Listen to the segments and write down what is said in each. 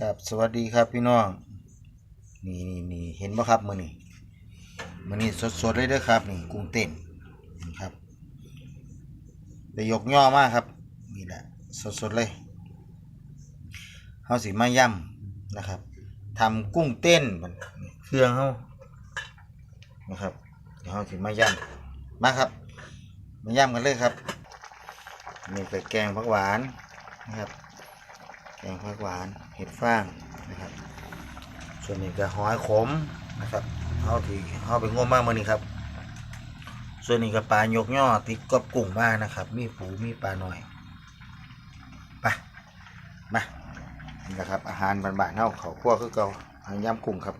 ครับสวัสดีครับพี่น้องนี่นี่นี่เห็นปะครับมือนี่มือนี่สดๆเลยเด้อครับนี่กุ้งเต้นนะครับได้ยกย่อมากครับนี่แหละสดๆเลยเฮาสิมาย่ำนะครับทำกุ้งเต้นมันเครื่องเฮานะครับเดี๋ยวเฮาสิมาย่ำมาครับมาย่ำกันเลยครับมีไปแกงผักหวานนะครับ แกงผักหวาน เห็ดฟางนะครับ ส่วนนี้ก็หอยขมนะครับเอาที่เอาไปง่มมากมื่อนี้ครับ ส่วนนี้ก็ปลายกย่อติดกับกุ้งมากนะครับ มีปูมีปลาหน่อยไปมานี่แหละครับ อาหารบ้านๆเฮาเขาวคั่วคือเก่าอาหารย่ำกุ้งครับ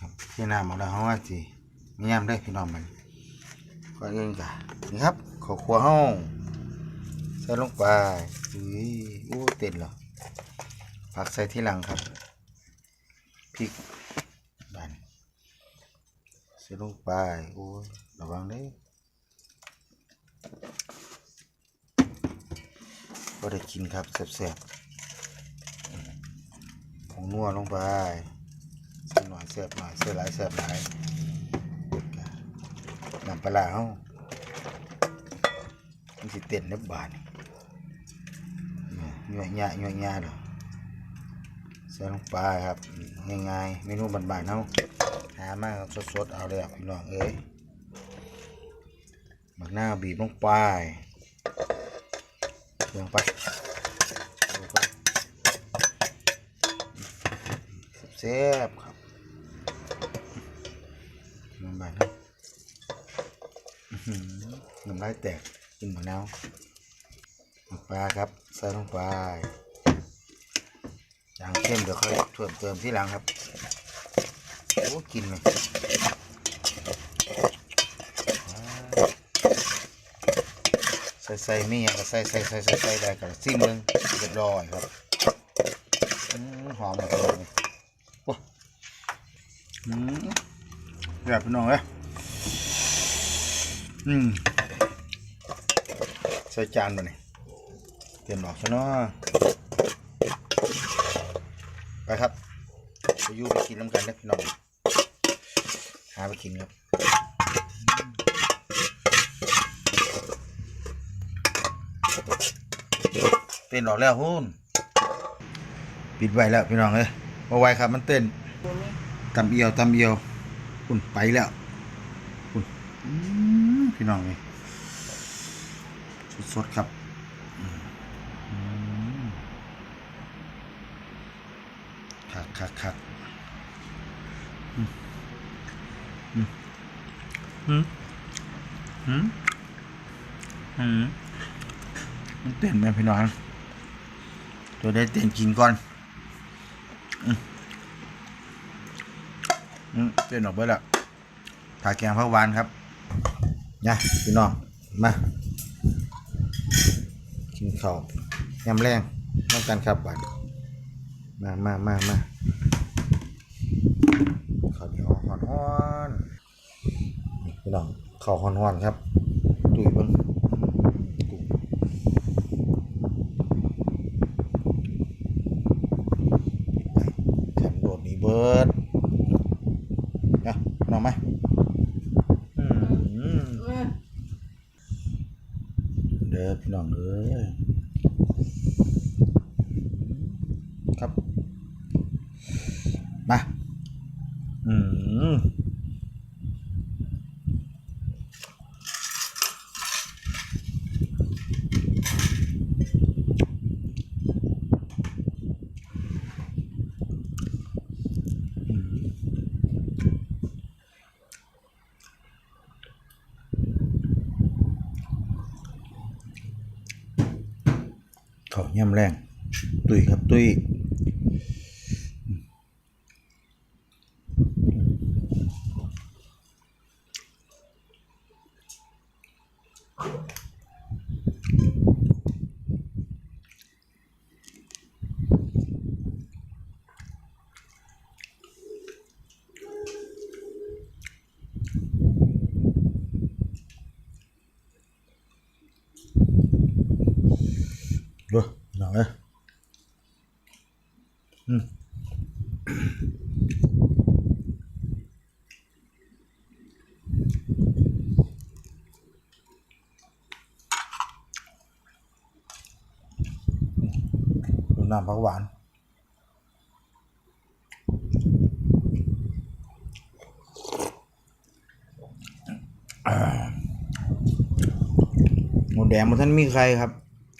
ครับที่น้ำของเราเฮาว่าสิมีย่ำได้พี่น้องมันก็เองจ้ะนี่ครับเขาวคั่วเฮาใส่ลงไปอุ้ยอู้เต็นเหรอ ผักใส่ที่หลังครับพริกบานใส่ลงไปโอ้ยระวังเด้ก็ได้กินครับแซ่บๆผงนัวลงไปใส่หน่อยแซ่บหน่อยใส่หลายแซ่บหลายน้ำปลาเฮามันสิเต้นเล็บบาน นี่ยั่วหยะหยวหยะเด้อใส่ลงไปครับง่ายๆเมนูบ้านๆเฮาหามากสดๆเอาเลยพี่น้องเอ้ยมะนาบีบลงไปเครื่องไปลงไปแซ่บๆครับบ้านๆเฮาอื้อหือน้ำลายแตกกินหมะนาว น้ำปลาครับใส่ลงไปอย่างเข้มเดี๋ยวค่อยเพิ่มเติมที่หลังครับโอ้กินไหมใส่ใส่ไม่ยังก็ใส่ใส่ใส่ใส่ใส่ได้กันซิมมึงเรียบร้อยครับหอมหมดเลยว้าอืมแบบพี่น้องเลยอืมใส่จานมาเนี่ย เตรียมดอกซะนาะไปครับไปยูไปกินน้ำกันนะพี่น้องหาไปกินครับเต้นออกแล้วหุ้นปิดไว้แล้วพี่น้องเลยเอาไว้ครับมันเต้นตำเอียวตำเอียวคุณไปแล้วคุณพี่น้องเลยสดๆครับอืม คักคักคักอืมอืมอืมอืมอืมมันเต้นไหมพี่น้องตัวได้เต้นกินก่อนอืมอืมเต้นออกไปแล้วถาแกงผักหวานครับนะพี่น้องมากินข้าวยำแรงต้องกันครับหวาน มามามามาข้าวเหนียวหอนหอนพี่น้องข้าวหอนหอนครับตุยเบิ้งแถมโดดนี้เบิร์ดนะพี่น้องไหมาอืมเด้อพี่น้องเอ้ย ครับ มาอืมข้าวย่ำแรง ตุยครับ ตุยดูหน่อย อืมดู น้ำผักหวาน หมูแดงมันท่านมีใครครับ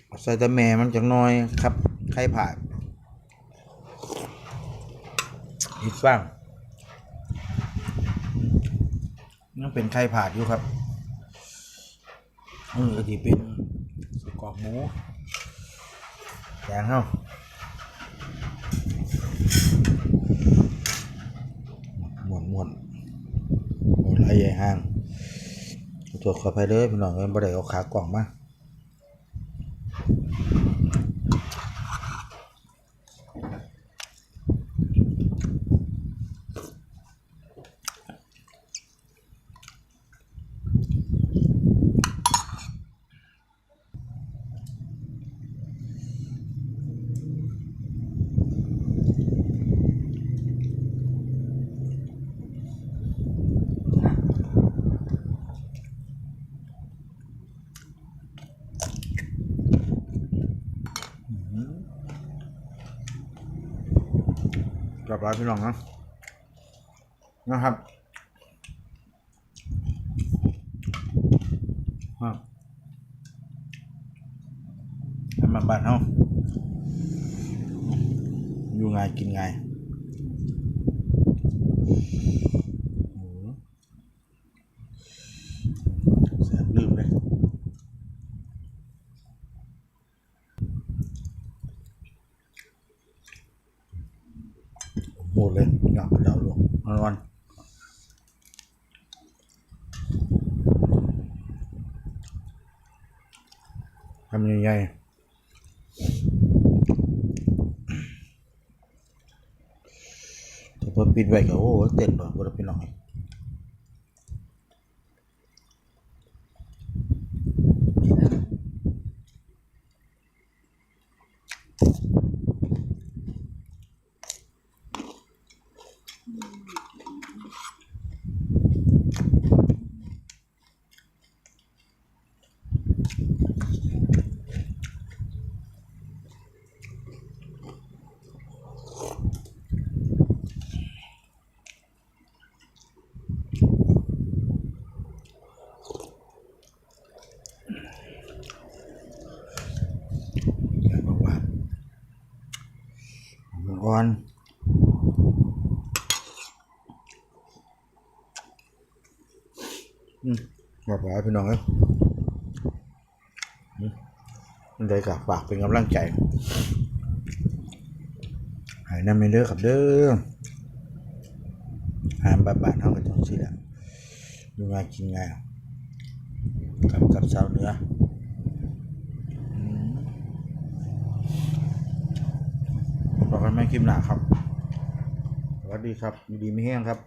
เอาใส่ต่แม่มันจังน้อยครับไข่ผ่าดอีกฟังนั่นเป็นไข่ผ่าดอยู่ครับนี่ก็ที่เป็นสกรอกหมูแดงเฮ้า มวนหมวนหมวนไรใหญ่ห้างตัวขอไปเลยพี่น้องเงินบ่ได้เอาขากล่องมา กลับร้านพี่น้องนะนะครับทำมาบ้านเฮาอยู่ไงกินไงโอ้โหแสบลืมเลย หมดเลยหยอกเดาลงนอนทำยังไงแต่พอปิดไว้ก็โอ้เต้นบ่บ่ได้พี่น้อง อนอืมบอกว่าพี่น้องเอ้ยได้กับฝากเป็นกำลังใจหายน้ำไม่เด้อครับเด้อหามบาบาเท่ากันจังสิแหละดูงากินไงกับกับสาวเนืออื บอกันไม่คลิปหนาครับ สวัสดีครับ ดีไม่แห้งครับ